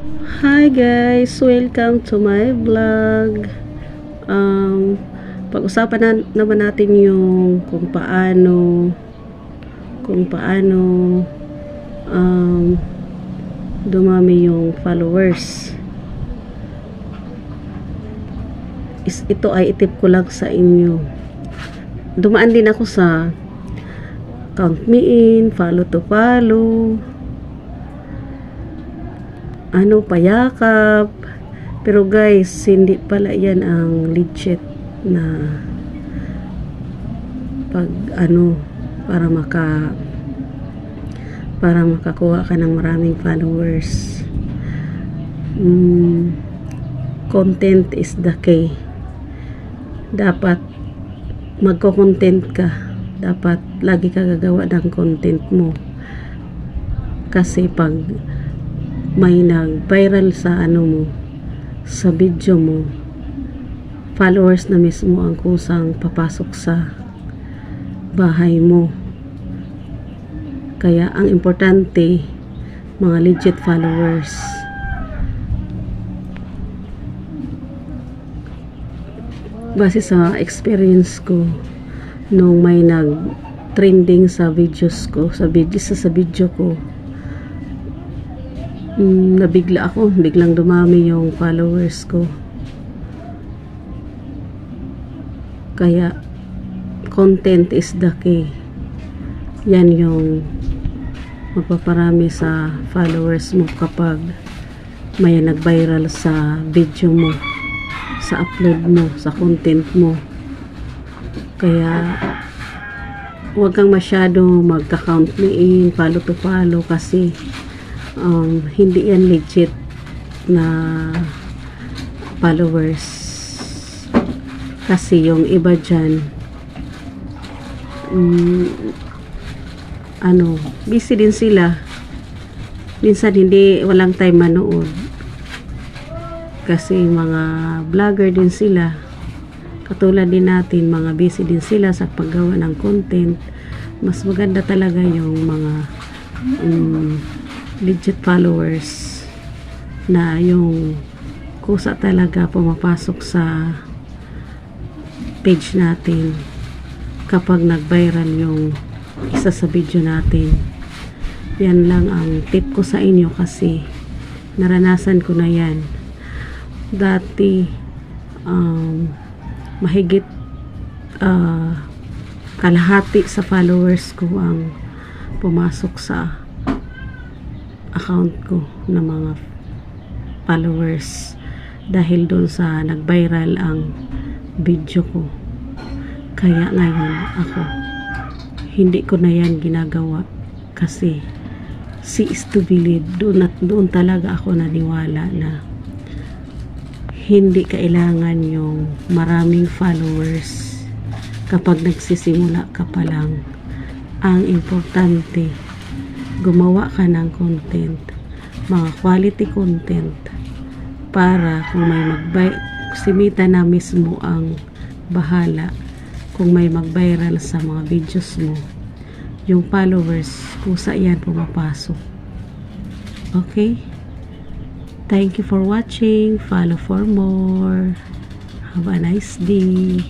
Hi guys, welcome to my vlog. Um, pag-usapan na, naman natin yung kung paano kung paano um, dumami yung followers. Is, ito ay itip ko lang sa inyo. Dumaan din ako sa count me in, follow to follow, ano, payakap. Pero guys, hindi pala yan ang legit na pag ano, para maka para makakuha ka ng maraming followers. Mm, content is the key. Dapat magko-content ka. Dapat lagi ka gagawa ng content mo. Kasi pag may nag-viral sa ano mo, sa video mo, followers na mismo ang kusang papasok sa bahay mo. Kaya ang importante, mga legit followers. Base sa experience ko, nung may nag trending sa videos ko, sa video, sa, sa video ko, mm, nabigla ako, biglang dumami yung followers ko. Kaya, content is the key. Yan yung magpaparami sa followers mo kapag may nag-viral sa video mo, sa upload mo, sa content mo. Kaya, huwag kang masyado magka-count me in, follow to follow kasi um, hindi yan legit na followers. Kasi yung iba dyan um, ano busy din sila. Minsan hindi walang time manood. Kasi mga vlogger din sila. Katulad din natin mga busy din sila sa paggawa ng content. Mas maganda talaga yung mga um, legit followers na yung kusa talaga pumapasok sa page natin kapag nag-viral yung isa sa video natin. Yan lang ang tip ko sa inyo kasi naranasan ko na yan. Dati um, mahigit uh, kalahati sa followers ko ang pumasok sa account ko ng mga followers dahil doon sa nag-viral ang video ko. Kaya ngayon ako hindi ko na yan ginagawa kasi is to believe doon at doon talaga ako naniwala na hindi kailangan yung maraming followers kapag nagsisimula ka pa lang ang importante gumawa ka ng content mga quality content para kung may magbay simita na mismo ang bahala kung may mag-viral sa mga videos mo yung followers kusa yan pumapasok. Okay? Thank you for watching. Follow for more. Have a nice day